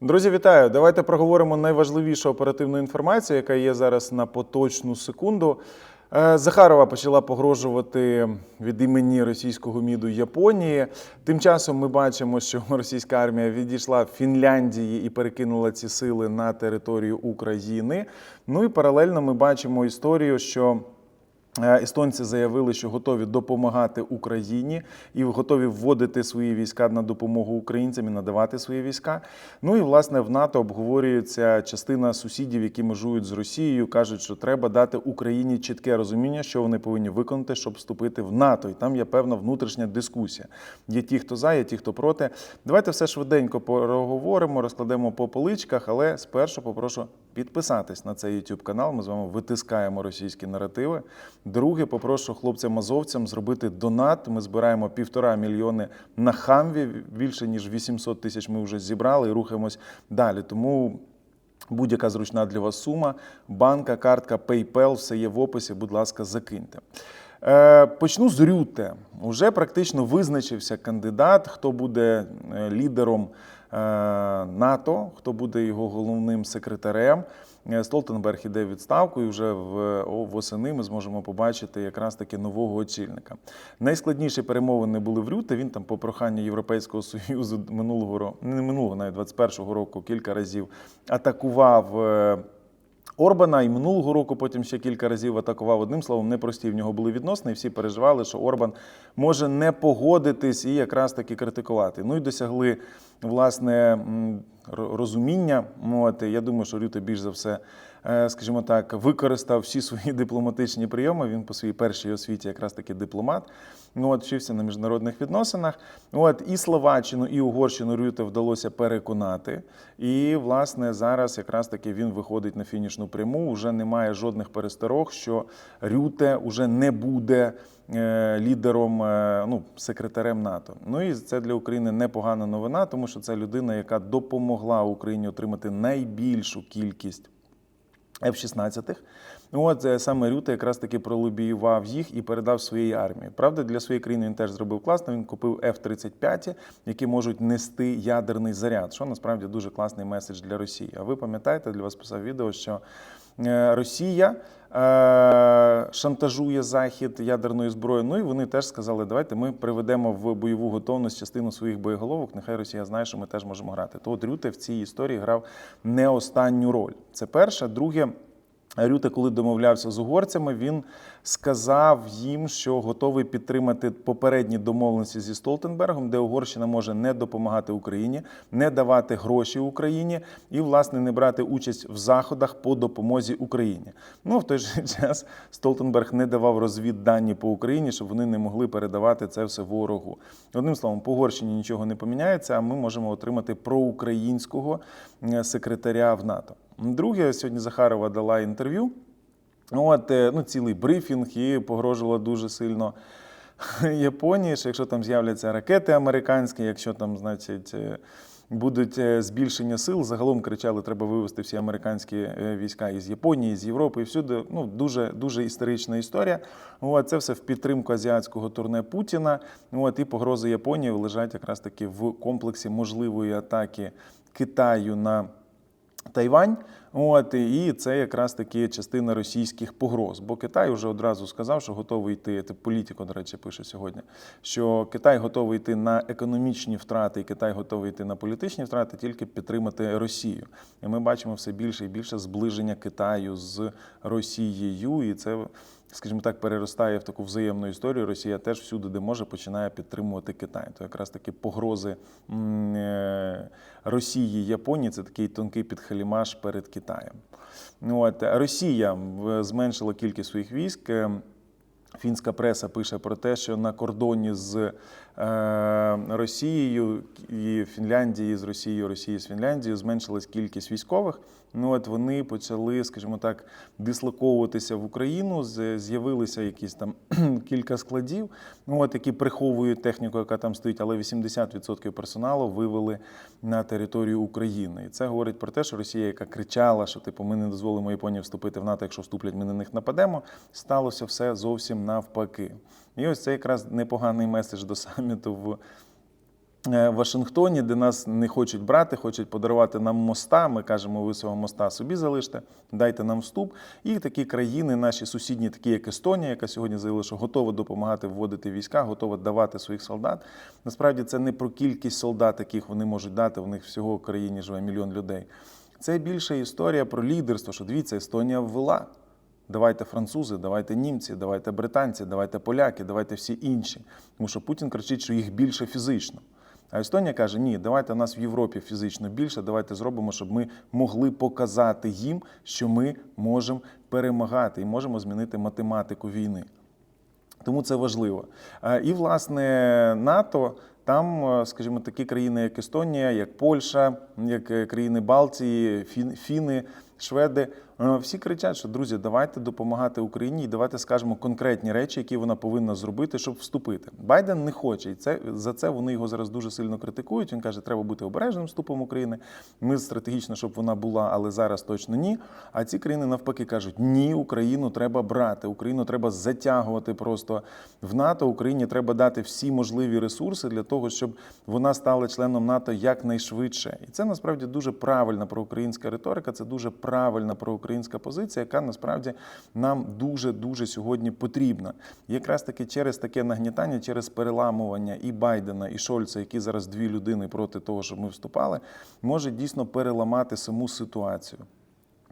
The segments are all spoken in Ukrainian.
Друзі, вітаю! Давайте проговоримо найважливішу оперативну інформацію, яка є зараз на поточну секунду. Е, Захарова почала погрожувати від імені російського міду Японії. Тим часом ми бачимо, що російська армія відійшла в Фінляндії і перекинула ці сили на територію України. Ну і паралельно ми бачимо історію, що Естонці заявили, що готові допомагати Україні і готові вводити свої війська на допомогу українцям і надавати свої війська. Ну і власне в НАТО обговорюється частина сусідів, які межують з Росією, кажуть, що треба дати Україні чітке розуміння, що вони повинні виконати, щоб вступити в НАТО. І там є певна внутрішня дискусія. Є ті, хто за, є ті, хто проти. Давайте все швиденько проговоримо, розкладемо по поличках, але спершу попрошу підписатись на цей YouTube канал. Ми з вами витискаємо російські наративи. Друге, попрошу хлопцям-азовцям зробити донат. Ми збираємо півтора мільйони на хамві. Більше ніж 800 тисяч ми вже зібрали і рухаємось далі. Тому. Будь-яка зручна для вас сума, банка, картка, PayPal, все є в описі. Будь ласка, закиньте. Е, Почну з Рюте. Уже практично визначився кандидат, хто буде е, лідером НАТО, хто буде його головним секретарем. Е, Столтенберг іде відставку, і вже в восени ми зможемо побачити якраз таки нового очільника. Найскладніші перемовини були в Рюте. Він там по проханню Європейського союзу минулого року, не минулого, навіть 21-го року кілька разів атакував. Орбана і минулого року потім ще кілька разів атакував. Одним словом, непрості в нього були відносини, і всі переживали, що Орбан може не погодитись і якраз таки критикувати. Ну і досягли власне розуміння. От, я думаю, що Рюте більш за все, скажімо так, використав всі свої дипломатичні прийоми. Він по своїй першій освіті якраз таки дипломат. Ну, от, вчився на міжнародних відносинах. От, і Словаччину, і Угорщину Рюте вдалося переконати. І, власне, зараз якраз таки він виходить на фінішну пряму. Уже немає жодних пересторог, що Рюте уже не буде е, лідером, е, ну, секретарем НАТО. Ну і це для України непогана новина, тому що це людина, яка допомогла Україні отримати найбільшу кількість F-16. От е, саме Рюта якраз таки пролобіював їх і передав своїй армії. Правда, для своєї країни він теж зробив класно. Він купив F-35, які можуть нести ядерний заряд, що насправді дуже класний меседж для Росії. А ви пам'ятаєте, для вас писав відео, що Росія е, шантажує захід ядерною зброєю. Ну і вони теж сказали, давайте ми приведемо в бойову готовність частину своїх боєголовок. Нехай Росія знає, що ми теж можемо грати. То от Рюте в цій історії грав не останню роль. Це перше. Друге. Рюте, коли домовлявся з угорцями, він сказав їм, що готовий підтримати попередні домовленості зі Столтенбергом, де Угорщина може не допомагати Україні, не давати гроші Україні і, власне, не брати участь в заходах по допомозі Україні. Ну в той же час Столтенберг не давав розвіддані по Україні, щоб вони не могли передавати це все ворогу. Одним словом, по Угорщині нічого не поміняється, а ми можемо отримати проукраїнського е, секретаря в НАТО. Друге, сьогодні Захарова дала інтерв'ю. От, е, ну, цілий брифінг і погрожувала дуже сильно Японії, що якщо там з'являться ракети американські, якщо там, значить, е, будуть е, збільшення сил, загалом кричали, треба вивести всі американські війська із Японії, з Європи і всюди. Ну, дуже, дуже історична історія. От, це все в підтримку азіатського турне Путіна. От, і погрози Японії лежать якраз таки в комплексі можливої атаки Китаю на. Тайвань, от і це якраз таки частина російських погроз. Бо Китай вже одразу сказав, що готовий йти. Це політико, до речі, пише сьогодні. Що Китай готовий йти на економічні втрати, і Китай готовий йти на політичні втрати, тільки підтримати Росію. І ми бачимо все більше і більше зближення Китаю з Росією, і це. Скажімо так, переростає в таку взаємну історію. Росія теж всюди, де може, починає підтримувати Китай. То якраз таки погрози е, Росії, Японії це такий тонкий підхалімаш перед Китаєм. Ну, От Росія зменшила кількість своїх військ. Фінська преса пише про те, що на кордоні з е, Росією і Фінляндії з Росією, Росії з Фінляндією зменшилась кількість військових. Ну от вони почали, скажімо так, дислоковуватися в Україну. З'явилися якісь там кілька складів, ну от які приховують техніку, яка там стоїть, але 80% персоналу вивели на територію України. І це говорить про те, що Росія, яка кричала, що типу ми не дозволимо Японії вступити в НАТО, якщо вступлять, ми на них нападемо. Сталося все зовсім навпаки. І ось це якраз непоганий меседж до саміту в в Вашингтоні, де нас не хочуть брати, хочуть подарувати нам моста. Ми кажемо, ви свого моста собі залиште, дайте нам вступ. І такі країни, наші сусідні, такі як Естонія, яка сьогодні заявила, що готова допомагати вводити війська, готова давати своїх солдат. Насправді це не про кількість солдат, яких вони можуть дати. У них всього в країні живе мільйон людей. Це більше історія про лідерство, що дивіться, Естонія ввела. Давайте французи, давайте німці, давайте британці, давайте поляки, давайте всі інші. Тому що Путін кричить, що їх більше фізично. А Естонія каже: ні, давайте нас в Європі фізично більше, давайте зробимо, щоб ми могли показати їм, що ми можемо перемагати і можемо змінити математику війни. Тому це важливо. І, власне, НАТО. Там, е, скажімо, такі країни, як Естонія, як Польща, як е, країни Балтії, Фін- Фіни, Шведи, е, всі кричать, що друзі, давайте допомагати Україні і давайте скажемо конкретні речі, які вона повинна зробити, щоб вступити. Байден не хоче, і це за це вони його зараз дуже сильно критикують. Він каже, треба бути обережним вступом України. Ми стратегічно, щоб вона була, але зараз точно ні. А ці країни навпаки кажуть: ні, Україну треба брати, Україну треба затягувати просто в НАТО. Україні треба дати всі можливі ресурси для того, щоб вона стала членом НАТО якнайшвидше. І це насправді дуже правильна проукраїнська риторика. Це дуже правильна проукраїнська позиція, яка насправді нам дуже дуже сьогодні потрібна. Якраз таки через таке нагнітання, через переламування і Байдена, і Шольца, які зараз дві людини проти того, щоб ми вступали, може дійсно переламати саму ситуацію.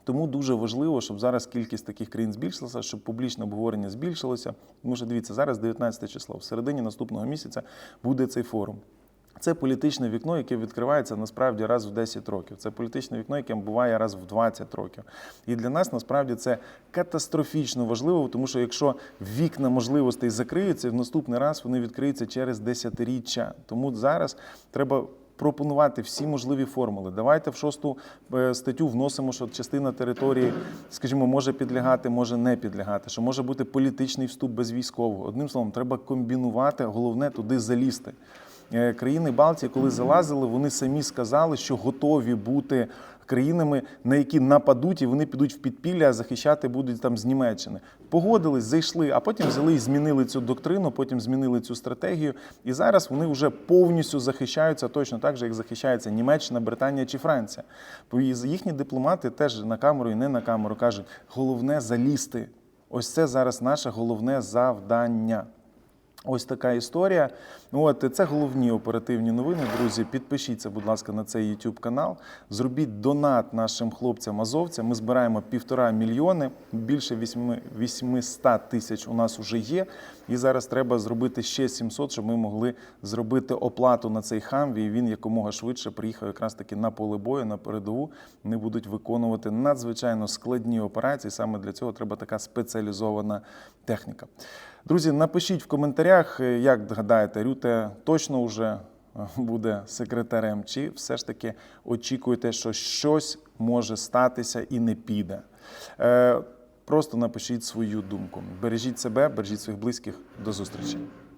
Тому дуже важливо, щоб зараз кількість таких країн збільшилася, щоб публічне обговорення збільшилося. Тому що дивіться, зараз 19 число. В середині наступного місяця буде цей форум. Це політичне вікно, яке відкривається насправді раз в 10 років. Це політичне вікно, яке буває раз в 20 років. І для нас насправді це катастрофічно важливо, тому що якщо вікна можливостей закриються, в наступний раз вони відкриються через десятиріччя. Тому зараз треба пропонувати всі можливі формули. Давайте в шосту е, статтю вносимо, що частина території, скажімо, може підлягати, може не підлягати, що може бути політичний вступ без військового. Одним словом, треба комбінувати, головне туди залізти. Е, Країни Балтії, коли залазили, вони самі сказали, що готові бути країнами, на які нападуть, і вони підуть в підпілля, а захищати будуть там з Німеччини. Погодились, зайшли, а потім взяли і змінили цю доктрину, потім змінили цю стратегію. І зараз вони вже повністю захищаються точно так же, як захищається Німеччина, Британія чи Франція. Бо їхні дипломати теж на камеру і не на камеру кажуть: головне залізти. Ось це зараз наше головне завдання. Ось така історія. От це головні оперативні новини. Друзі, підпишіться, будь ласка, на цей YouTube канал. Зробіть донат нашим хлопцям азовцям. Ми збираємо півтора мільйони. Більше 8 800 тисяч у нас вже є. І зараз треба зробити ще 700, щоб ми могли зробити оплату на цей хамві. І він якомога швидше приїхав якраз таки на поле бою, на передову. Вони будуть виконувати надзвичайно складні операції. Саме для цього треба така спеціалізована техніка. Друзі, напишіть в коментарях, е, як гадаєте, Рюте точно вже е, буде секретарем, чи все ж таки очікуєте, що щось може статися і не піде. Е, Просто напишіть свою думку. Бережіть себе, бережіть своїх близьких. До зустрічі.